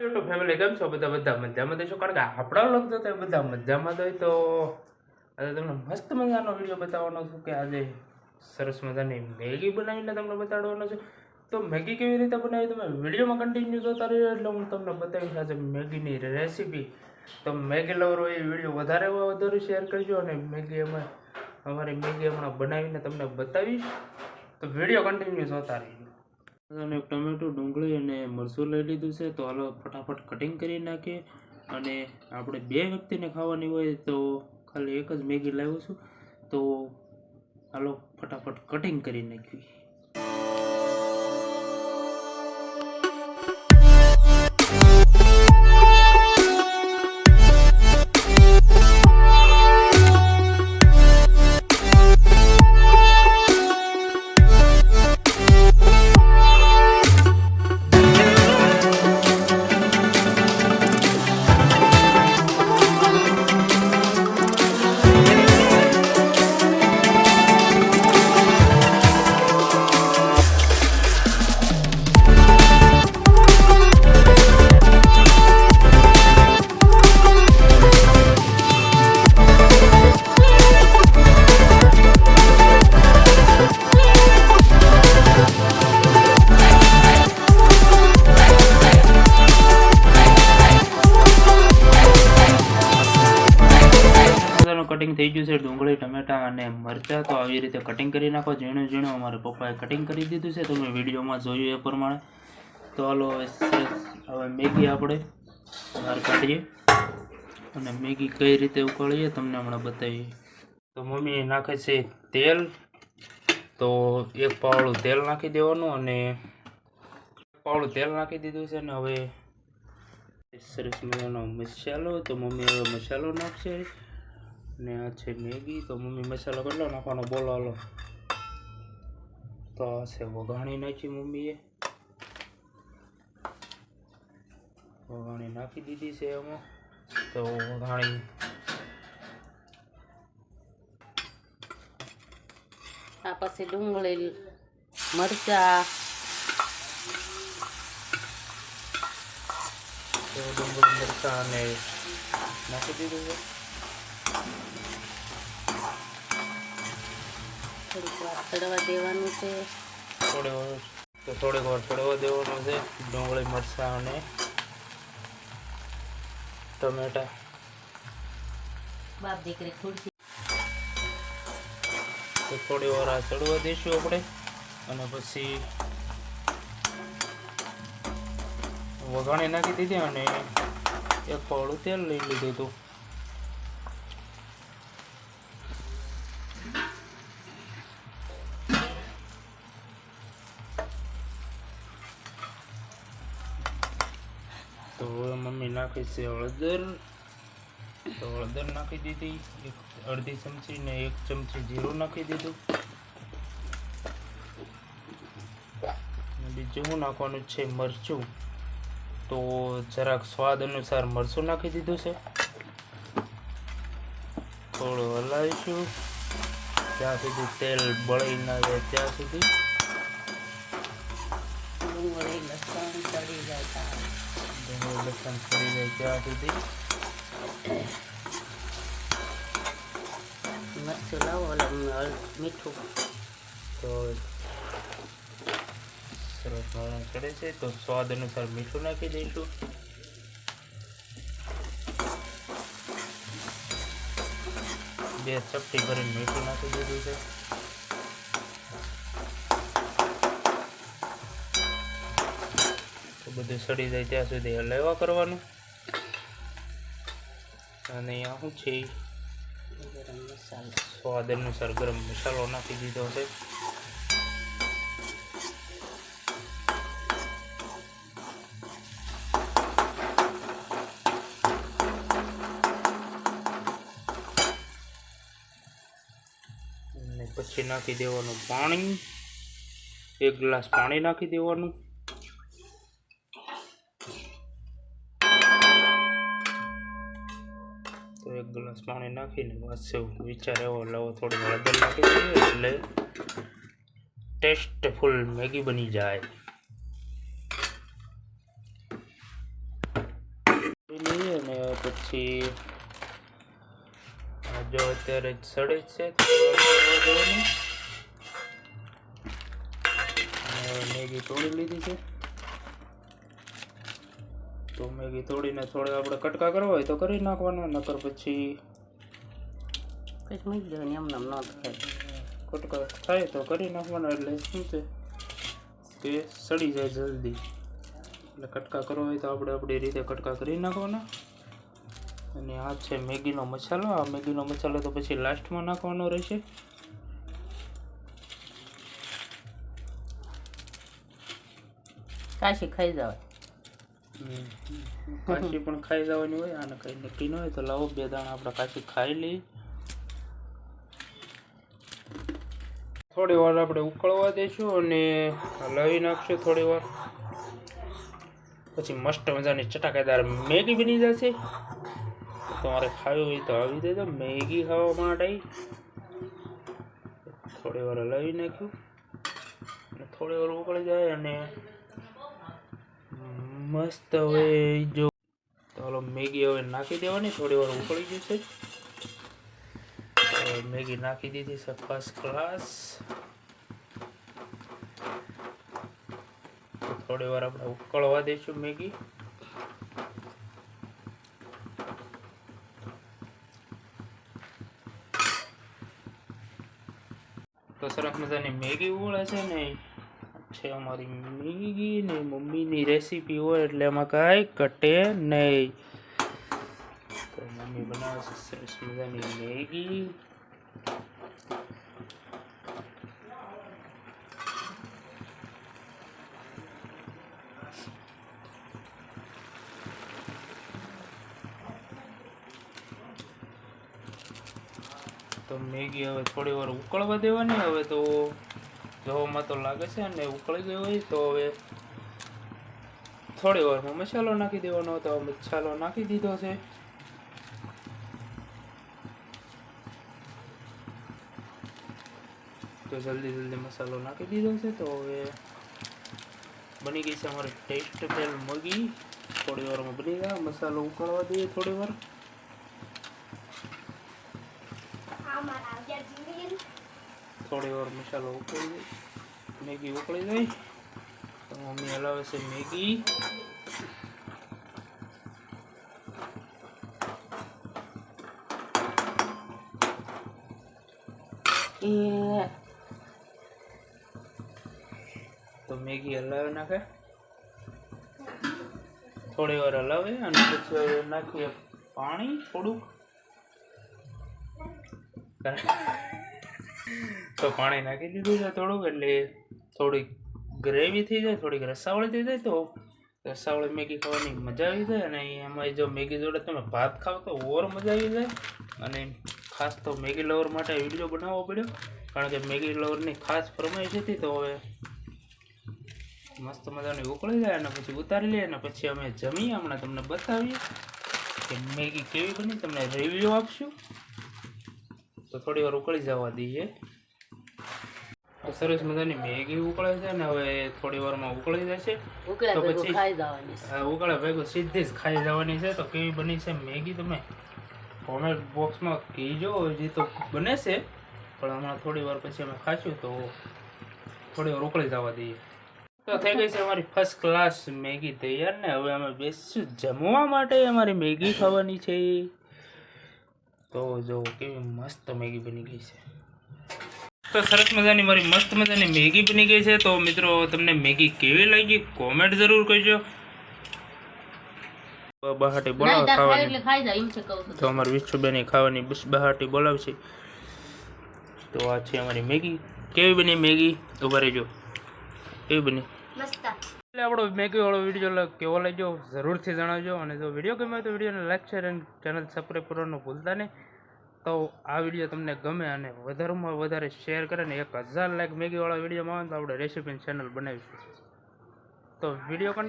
YouTube family કેમ છો બધા? બધા મજામાં દેશો કારણ કે આપણા લગતો તો બધા મજામાં તો તો આજે તમને મસ્ત મજાનો વીડિયો બતાવવાનો છું કે આજે સરસ મજાની મેગી બનાવીને તમને બતાડવાનો છું. તો મેગી કેવી રીતે બનાવી તમે વિડીયોમાં કન્ટિન્યુ જોતા રહ્યો એટલે હું તમને બતાવીશ આજે મેગીની રેસીપી તો મેગી લવરો એ વીડિયો વધારે વધારે શેર કરજો અને મેગી અમે અમારી મેગી હમણાં બનાવીને તમને બતાવીશ. તો વીડિયો કન્ટિન્યુ જોતા રહીજો અને ટમેટું ડુંગળી અને મરચું લઈ લીધું છે, તો હાલો ફટાફટ કટિંગ કરી નાખીએ. અને આપણે બે વ્યક્તિને ખાવાની હોય તો ખાલી એક જ મેગી લાવ્યો છું, તો હાલો ફટાફટ કટિંગ કરી નાખીએ. કટિંગ થઈ ગયું છે ડુંગળી, ટમેટા અને મરચાં. તો આવી રીતે કટિંગ કરી નાખો. ઝીણું ઝીણું અમારા પપ્પાએ કટિંગ કરી દીધું છે. તમે વિડીયોમાં જોયું એ પ્રમાણે. તો હાલો, હવે મેગી આપણે બહાર કાઢીએ. અને મેગી કઈ રીતે ઉકાળીએ તમને હમણાં બતાવીએ. તો મમ્મી નાખે છે તેલ. તો એક પાવડું તેલ નાખી દેવાનું અને પાવડું તેલ નાખી દીધું છે ને હવે સરસ મજાનો મસાલો. તો મમ્મી હવે મસાલો નાખશે. ને આ છે મેગી તો મમ્મી મસાલો કેટલો નાખવાનો? બોલો હલો. તો આ છે વઘાણી નાખી મમ્મીએ. વઘાણી નાખી દીધી છે એમાં. તો વઘાણી આ પછી ડુંગળી મરચા. તો ડુંગળી મરચા અને નાખી દીધું છે. થોડીક વાર ચડવા દેવાનું છે. થોડી વાર તો થોડીક વાર ચડવા દેવાનું છે. ડુંગળી મરચાં અને ટમેટા. બાપ દીકરી ખુરશી. તો થોડી વાર આ ચડવા દઈશું આપણે. અને પછી વઘાણી નાખી દીધી અને એક પાવડું તેલ લઈ લીધું હતું તો હવે મમ્મી નાખી છે હળદર. તો હળદર નાખી દીધી. એક અડધી ચમચી ને એક ચમચી જીરું નાખી દીધું. બીજું શું નાખવાનું છે મરચું. તો જરાક સ્વાદ અનુસાર મરચું નાખી દીધું છે. થોડું હલાવીશું. ત્યાં સુધી તેલ બળી ના જાય ત્યાં સુધી. ડુંગળી લસણ ચડી જાય ત્યાં સુધી મરચું લાવો મીઠું તો સરસ ચડે છે તો સ્વાદ અનુસાર મીઠું નાખી દઈશું. બે ચપટી ભરીને મીઠું નાખી દીધું છે તો બધું સડી જાય ત્યાં સુધી હલાવ્યા કરવાનું. અને અહીંયા શું છે? સ્વાદ અનુસાર ગરમ મસાલો નાખી દીધો છે. પછી નાખી દેવાનું પાણી. એક ગ્લાસ પાણી નાખી દેવાનું તો એક ગ્લાસ પાણી નાખીને પાછો વિચાર એવો લાવો થોડી હળદર નાખી દઈએ એટલે ટેસ્ટફુલ મેગી બની જાય પછી આ જો અત્યારે સડે જ છે થોડી વાર ચડવા દેવાની. અને હવે મેગી તોડી લીધી છે તો મેગી તોડીને થોડે આપણે કટકા કરવા હોય તો કરી નાખવાનો નકર પછી પછી મૂકી દેવાની એમને એમ ન થાય કટકા થાય તો કરી નાખવાના એટલે શું છે? કે સડી જાય જલ્દી. એટલે કટકા કરવા હોય તો આપણે આપણી રીતે કટકા કરી નાખવાના. અને આ છે મેગીનો મસાલો. આ મેગીનો મસાલો તો પછી લાસ્ટમાં નાખવાનો રહેશે. કાશી ખાઈ જવાય. કાશી પણ ખાઈ જવાની હોય અને કંઈ નક્કી હોય તો લાવો, બે દાણા આપણે કાશી ખાઈ લઈ થોડી વાર આપણે ઉકળવા દઈશું અને હલાવી નાખશું થોડી વાર. પછી મસ્ત મજાની ચટાકેદાર મેગી બની જશે. તમારે ખાવી હોય તો આવી દેજો મેગી ખાવા માટે. થોડી વાર હલાવી નાખ્યું. અને થોડી વાર ઉકળી જાય અને મસ્ત હવે જો ચાલો મેગી હવે નાખી દેવાની, થોડી વાર ઉકળી જશે. મેગી નાખી દીધી છે ફર્સ્ટ ક્લાસ થોડી વાર આપણે ઉકળવા દઈશું મેગી. તો સરસ મજાની મેગી ઉકળે છે ને. છે અમારી મેગી ને મમ્મીની રેસીપી હોય એટલે એમાં કાંઈ કટે નહીં. તો મમ્મી બનાવશે સરસ મજાની મેગી. તો મેગી હવે થોડી વાર ઉકળવા દેવાની, હવે તો જોવામાં તો લાગે છે અને ઉકળી ગયો હોય તો હવે થોડી વારમાં મસાલો નાખી દેવાનો તો મસાલો નાખી દીધો છે. તો જલ્દી જલ્દી મસાલો નાખી દીધો છે તો હવે બની ગઈ છે અમારી ટેસ્ટ પેલ મગી. થોડી વારમાં બની ગયા, મસાલો ઉકળવા દઈએ થોડી વાર. થોડી વાર મસાલો ઉકળી જાય મેગી ઉકળી જાય તો મમ્મી હલાવે છે મેગી. તો મેગી હલાવી નાખે. થોડી વાર હલાવે અને પછી નાખીએ પાણી થોડુંક. તો પાણી નાખી દીધું છે થોડુંક, એટલે થોડીક ગ્રેવી થઈ જાય, થોડીક રસાવાળી થઈ જાય તો રસાવાળી મેગી ખાવાની મજા આવી જાય અને એમાં જો મેગી જોડે તમે ભાત ખાવ તો ઓર મજા આવી જાય. અને ખાસ તો મેગી લવર માટે વીડિયો બનાવવો પડ્યો, કારણ કે મેગી લવરની ખાસ ફરમાઈશ હતી તો હવે મસ્ત મજાની ઉકળી જાય અને પછી ઉતારી લઈએ અને પછી અમે જમીએ હમણાં તમને બતાવીએ કે મેગી કેવી બની, તમને રિવ્યૂ આપશું. તો થોડી વાર ઉકળી જવા દઈએ. તો સરસ મજાની મેગી ઉકળે છે ને હવે થોડી વારમાં ઉકળી જશે. તો પછી-. ઉકળે ભેગું સીધી જ ખાઈ જવાની છે. તો કેવી બની છે મેગી તમે કોમેન્ટ બોક્સમાં કહેજો. હજી તો બને છે. પણ હમણાં થોડી વાર પછી અમે ખાશું તો થોડી વાર ઉકળી જવા દઈએ. તો થઈ ગઈ છે અમારી ફર્સ્ટ ક્લાસ મેગી તૈયાર ને હવે અમે બેસીશું જમવા માટે અમારી મેગી ખાવાની છે. તો જો કેવી મસ્ત મેગી બની ગઈ છે. તો સરસ મજાની મારી મસ્ત મજાની મેગી બની ગઈ છે. તો મિત્રો તમને મેગી કેવી લાગી કોમેન્ટ જરૂર કરજો. બહાટી બોલાવો ખાવાની તો અમારી વિશ્વબેની ખાવાની બસ બહાટી બોલાવશે. તો આ છે અમારી મેગી. કેવી બની મેગી? ઊભા રહેજો. કેવી બની? એટલે આપણો મેગી વાળો વીડિયો કેવો લાગ્યો જરૂરથી જણાવજો. અને જો વીડિયો ગમે તો વિડીયોને લાઈક શેર અને ચેનલ સબસ્ક્રાઈબ કરવાનું ભૂલતા નહીં. તો આ વીડિયો તમને ગમે અને વધારેમાં વધારે શેર કરે ને એક હજાર લાઈક મેગીવાળા વિડીયોમાં આવે તો આપણે રેસીપી ચેનલ બનાવીશું. તો વીડિયો કન